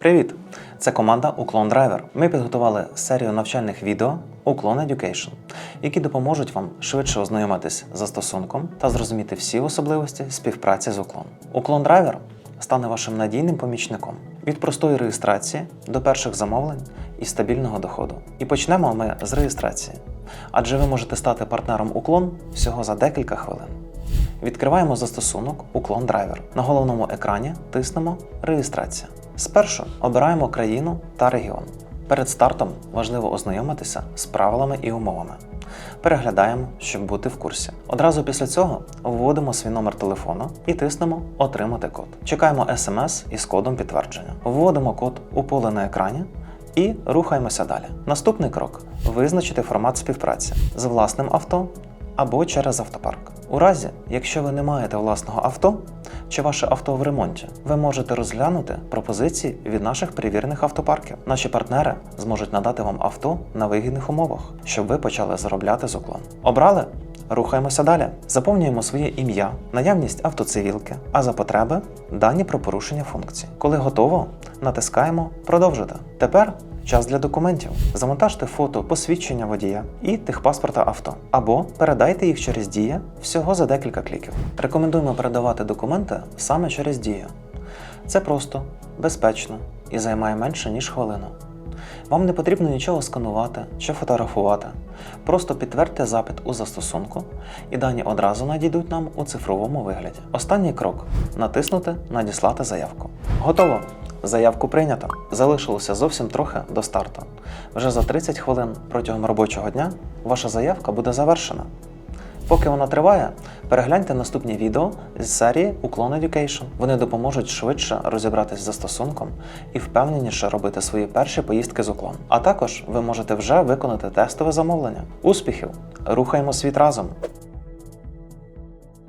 Привіт! Це команда Уклон Driver. Ми підготували серію навчальних відео Уклон Education, які допоможуть вам швидше ознайомитись з застосунком та зрозуміти всі особливості співпраці з Уклон. Уклон Driver стане вашим надійним помічником від простої реєстрації до перших замовлень і стабільного доходу. І почнемо ми з реєстрації, адже ви можете стати партнером Уклон всього за декілька хвилин. Відкриваємо застосунок Уклон Драйвер. На головному екрані тиснемо Реєстрація. Спершу обираємо країну та регіон. Перед стартом важливо ознайомитися з правилами і умовами. Переглядаємо, щоб бути в курсі. Одразу після цього вводимо свій номер телефону і тиснемо Отримати код. Чекаємо смс із кодом підтвердження. Вводимо код у поле на екрані і рухаємося далі. Наступний крок визначити формат співпраці з власним авто або через автопарк. У разі, якщо ви не маєте власного авто чи ваше авто в ремонті, ви можете розглянути пропозиції від наших перевірених автопарків. Наші партнери зможуть надати вам авто на вигідних умовах, щоб ви почали заробляти з уклон. Обрали? Рухаємося далі. Заповнюємо своє ім'я, наявність автоцивілки, а за потреби дані про порушення функцій. Коли готово, натискаємо Продовжити. Тепер час для документів. Завантажте фото посвідчення водія і техпаспорта авто, або передайте їх через Дія всього за декілька кліків. Рекомендуємо передавати документи саме через Дію. Це просто, безпечно і займає менше ніж хвилину. Вам не потрібно нічого сканувати чи фотографувати. Просто підтвердьте запит у застосунку, і дані одразу надійдуть нам у цифровому вигляді. Останній крок натиснути Надіслати заявку. Готово! Заявку прийнято. Залишилося зовсім трохи до старту. Вже за 30 хвилин протягом робочого дня ваша заявка буде завершена. Поки вона триває, перегляньте наступні відео з серії Уклон Education. Вони допоможуть швидше розібратись з застосунком і впевненіше робити свої перші поїздки з уклон. А також ви можете вже виконати тестове замовлення. Успіхів! Рухаємо світ разом!